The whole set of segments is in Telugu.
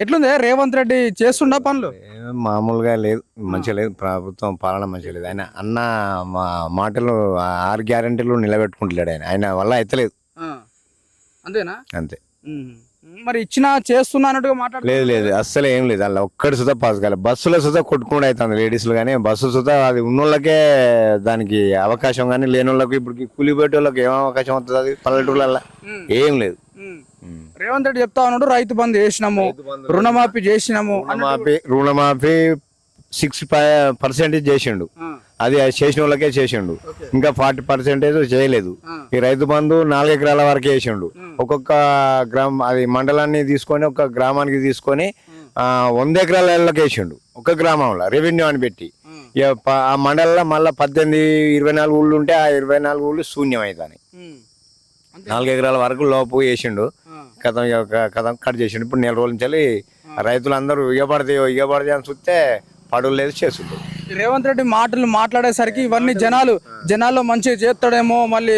ఎట్లుంది? రేవంత్ రెడ్డి చేస్తుండా పనులు? మామూలుగా లేదు. మంచిగా లేదు. ప్రభుత్వం పాలన మంచిగా లేదు. ఆయన అన్న మా మాటలు ఆరు గ్యారెంటీలు నిలబెట్టుకుంటలేడు ఆయన. ఆయన వల్ల అయితలేదు అంతేనా? అంతే. మరి ఇచ్చిన చేస్తున్నా అన్నట్టుగా మాట్లాడు లేదు లేదు. అస్సలు ఏం లేదు. అలా ఒక్కడి సుధా పాస్ కాలేదు బస్సులో సుధా కొట్టుకుండా అవుతుంది లేడీస్లు కానీ బస్సు సుధా అది ఉన్నోళ్ళకే దానికి అవకాశం కానీ లేని వాళ్ళకి ఇప్పుడు కూలి వాళ్ళకి ఏం అవకాశం అవుతుంది అది పల్లెటూళ్ళల్లో ఏం లేదు. రేవంత్ రెడ్డి చెప్తా ఉన్నాడు రైతు బంధు చేసినాము రుణమాఫీ చేసినాము రుణమాఫీ రుణమాఫీ సిక్స్ పర్సెంటేజ్ చేసిండు. అది చేసిన వాళ్ళకే చేసిండు. ఇంకా ఫార్టీ పర్సెంటేజ్ చేయలేదు. ఈ రైతు బంధు నాలుగు ఎకరాల వరకు వేసిండు ఒక్కొక్క గ్రామం అది మండలాన్ని తీసుకొని ఒక గ్రామానికి తీసుకొని వంద ఎకరాల ఇళ్ళకి వేసిండు ఒక గ్రామంలో రెవెన్యూ అని పెట్టి. ఆ. మండలంలో మళ్ళీ పద్దెనిమిది ఇరవై నాలుగు ఊళ్ళు ఉంటే ఆ ఇరవై నాలుగు ఊళ్ళు శూన్యం అవుతాయి నాలుగు ఎకరాల వరకు లోపు వేసిండు కథం కథం కట్ చేసిండు. ఇప్పుడు నెల రోజుల నుంచి రైతులందరూ ఇగబడితే ఇగబడితే అని చూస్తే పడులు లేదు చేస్తుండ్రు ఈ రేవంత్ రెడ్డి మాటలు మాట్లాడేసరికి ఇవన్నీ జనాలు జనాల్లో మంచిగా చేస్తాడేమో మళ్ళీ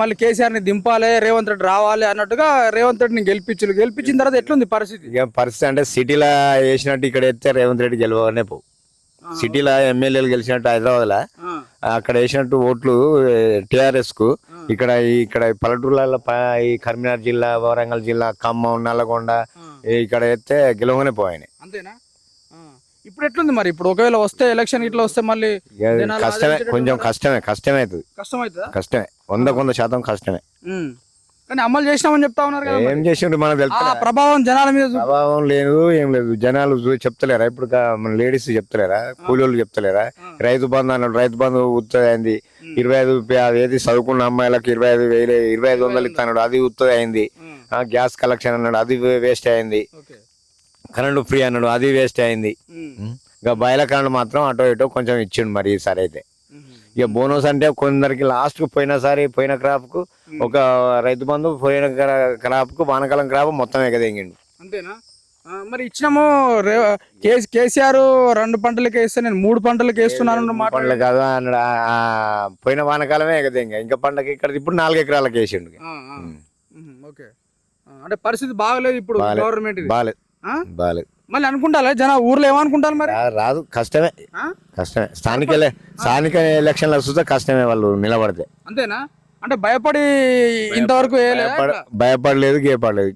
మళ్ళీ కేసీఆర్ని దింపాలి రేవంత్ రెడ్డి రావాలి అన్నట్టుగా రేవంత్ రెడ్డిని గెలిపించు గెలిపించిన తర్వాత ఎట్లుంది పరిస్థితి? ఇక పరిస్థితి అంటే సిటీలో వేసినట్టు ఇక్కడ ఎత్తే రేవంత్ రెడ్డి గెలవనే పో సిటీలో ఎమ్మెల్యేలు గెలిచినట్టు హైదరాబాద్లో అక్కడ వేసినట్టు ఓట్లు టిఆర్ఎస్కు ఇక్కడ ఇక్కడ పల్లెటూర్లలో ఈ కరీంనగర్ జిల్లా వరంగల్ జిల్లా ఖమ్మం నల్లగొండ ఇక్కడ ఎత్తే గెలవనే పోయాయి అంతేనా. ఇప్పుడు ఎట్లుంది మరి? ఇప్పుడు ఒకవేళ వస్తే ఎలక్షన్ ఇట్లా వస్తే మళ్ళీ కష్టమే కొంచెం? కష్టమే కష్టమే అవుతుంది కష్టం అవుతుందా కష్టమే. వంద కొంద శాతం కష్టమే. కానీ అమలు చేసినామని చెప్తా ఉన్నారు కదా ఏం చేసిండ్రు మనకు ఆ తెలుసు ప్రభావం జనాల మీద ప్రభావం లేదు ఏం లేదు. జనాలు చెప్తలేరా? ఇప్పుడు మన లేడీస్ చెప్తలేరా? కూలీలు చెప్తలేరా? రైతు బంధు అన్నాడు రైతు బంధు ఉత్తది ఇరవై ఐదు పే- అది ఏది చదువుకున్న అమ్మాయిలకు ఇరవై ఐదు వేలు ఇరవై ఐదు వందలు ఇస్తాడు అది ఉత్తది అయింది. గ్యాస్ కలెక్షన్ అన్నాడు. అది వేస్ట్ అయింది. కరెంటు ఫ్రీ అన్నాడు. అది వేస్ట్ అయింది. ఇంకా బయల కరెంట్ మాత్రం అటో ఇటో కొంచెం ఇచ్చిండు మరి ఈసారి అయితే. ఇక బోనస్ అంటే కొందరికి లాస్ట్కు పోయినసారి పోయిన క్రాప్కు ఒక రైతు బంధు పోయిన క్రాప్కు వానకాలం క్రాప్ మొత్తం ఎగదెంగిండు అంతేనా? మరి ఇచ్చినాము కేసీఆర్ రెండు పంటలకి వేస్తే నేను మూడు పంటలకి వేస్తున్నాను పండ్లు కాదు అన్నాడు. పోయిన వానకాలమే ఎగదెంగ ఇంకా. పండగ ఇక్కడ ఇప్పుడు నాలుగు ఎకరాలకు వేసిండు ఓకే. అంటే పరిస్థితి బాగలేదు ఇప్పుడు బాగాలేదు. గవర్నమెంట్ బాలేదు బాలేదు మళ్ళీ అనుకుంటారా? జన ఊర్లో ఏమనుకుంటారు మరి? రాదు. కష్టమే? కష్టమే. స్థానిక స్థానిక ఎలక్షన్లు వస్తే కష్టమే వాళ్ళు నిలబడితే. అంతేనా? అంటే భయపడి ఇంతవరకు? భయపడలేదు గేపడలేదు.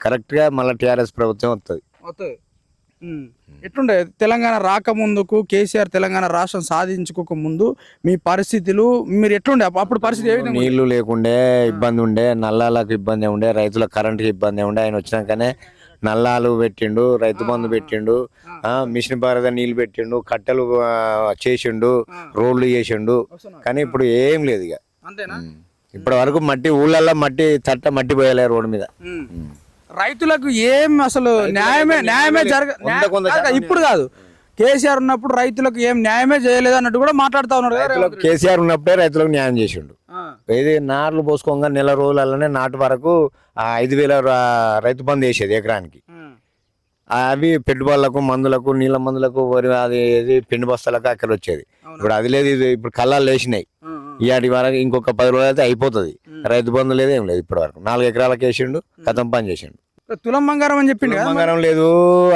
కరెక్ట్గా మళ్ళీ టిఆర్ఎస్ ప్రభుత్వం వస్తుంది. ఎట్లుండే? తెలంగాణ రాకముందుకు కేసీఆర్ తెలంగాణ రాష్ట్రం సాధించుకోక ముందు మీ పరిస్థితులు మీరు ఎట్లుండే? అప్పుడు- అప్పుడు పరిస్థితి ఏ విధంగా? నీళ్ళు లేకుండే ఇబ్బంది ఉండే నల్లాలకు ఇబ్బంది ఉండే రైతుల కరెంట్కి ఇబ్బంది ఉండే ఆయన వచ్చినాకనే నల్లాలు పెట్టిండు రైతు బంధు పెట్టిండు మిషన్ భారత నీళ్ళు పెట్టిండు కట్టెలు చేసిండు రోడ్లు చేసిండు. కానీ ఇప్పుడు ఏం లేదు ఇక. అంతేనా? ఇప్పటి వరకు మట్టి ఊళ్ళల్లో మట్టి తట్ట మట్టి పోయలే రోడ్డు మీద. రైతులకు ఏం అసలు న్యాయమే న్యాయమే జరగ ఇప్పుడు కాదు. కేసీఆర్ ఉన్నప్పుడు రైతులకు ఏం న్యాయమే చేయలేదు అన్నట్టు కూడా మాట్లాడుతా ఉన్నారు. కేసీఆర్ ఉన్నప్పుడే రైతులకు న్యాయం చేసిండు. ఏది నార్లు పోసుకోగా నెల రోజులలోనే నాటు వరకు ఆ ఐదు వేల రైతు బంధు వేసేది ఎకరానికి. అవి పెట్టుబడులకు మందులకు నీళ్ళ మందులకు వరి అది పిండి బస్తాలకు అక్కడ వచ్చేది? ఇప్పుడు అది లేదు ఇది ఇప్పుడు కళ్ళాలు ఆ. ఇవాటి వరకు ఇంకొక పది రోజులు అయితే అయిపోతుంది. రైతు బంధు లేదు ఏం లేదు ఇప్పటి వరకు నాలుగు ఎకరాలకు వేసిండు కథం పని చేసిండు. తులం బంగారం అని చెప్పిండు బంగారం లేదు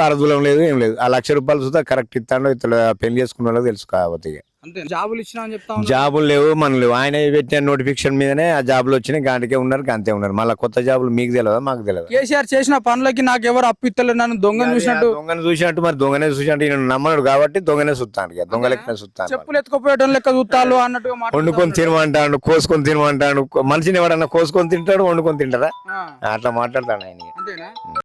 అరదులం లేదు ఏం లేదు. ఆ లక్ష రూపాయలు చూస్తే కరెక్ట్ ఇస్తాడు ఇతడు పెళ్ళి చేసుకున్న వాళ్ళకి తెలుసు కాకపోతే ఇక. అంతే జాబులు ఇచ్చినా అని చెప్తా ఉన్నారు. జాబులు లేవు మన లేవు. ఆయన పెట్టిన నోటిఫికేషన్ మీదనే ఆ జాబులు వచ్చినాయి. గాంటికే ఉన్నారు అంతే ఉన్నారు. మళ్ళీ కొత్త జాబులు మీకు తెలియదా మాకు తెలియదు? కేసీఆర్ చేసిన పనులకి నాకు ఎవరు అప్పిత్తలేదు నన్ను దొంగ చూసినట్టు దొంగను చూసినట్టు మరి దొంగనే చూసినట్టు ఈయన నమ్మడు కాబట్టి దొంగనే చూస్తాను దొంగ లెక్కనే చూస్తాను చెప్పులు ఎత్తుకుపోయడం లెక్క చూస్తాలు అన్నట్టుగా వండుకొని తినమంటాడు కోసుకొని తినమంటాడు. మనిషిని ఎవడన్నా కోసుకొని తింటాడు వండుకొని తింటారా అట్లా మాట్లాడతాడు ఆయన